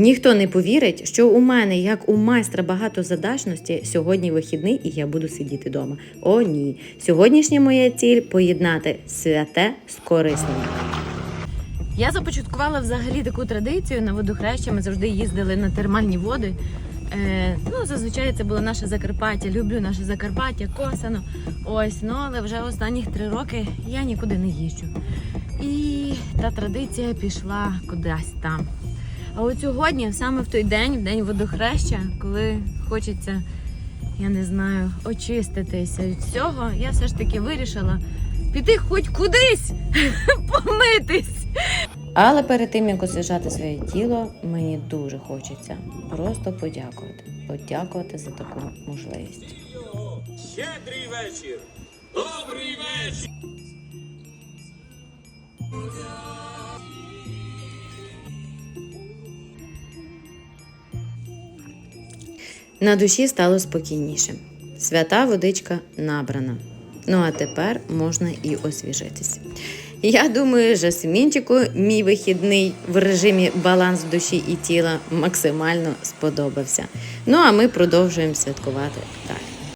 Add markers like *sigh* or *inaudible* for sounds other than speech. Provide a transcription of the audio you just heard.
Ніхто не повірить, що у мене, як у майстра багатозадачності, сьогодні вихідний і я буду сидіти вдома. О, ні. Сьогоднішня моя ціль поєднати святе з корисним. Я започаткувала взагалі таку традицію на водохреща. Ми завжди їздили на термальні води. Е, ну, зазвичай це було наше Закарпаття. Люблю наше Закарпаття, Косано. Ось, ну але вже останніх три роки я нікуди не їжджу. І та традиція пішла кудись там. А от сьогодні, саме в той день, в день водохреща, коли хочеться, я не знаю, очиститися від всього, я все ж таки вирішила піти хоч кудись *laughs* помитись. Але перед тим як освіжати своє тіло, мені дуже хочеться просто подякувати. Подякувати за таку можливість. Щедрий вечір! Добрий вечір! На душі стало спокійніше. Свята водичка набрана. Ну а тепер можна і освіжитись. Я думаю, Жасмінчику мій вихідний в режимі баланс душі і тіла максимально сподобався. Ну а ми продовжуємо святкувати далі.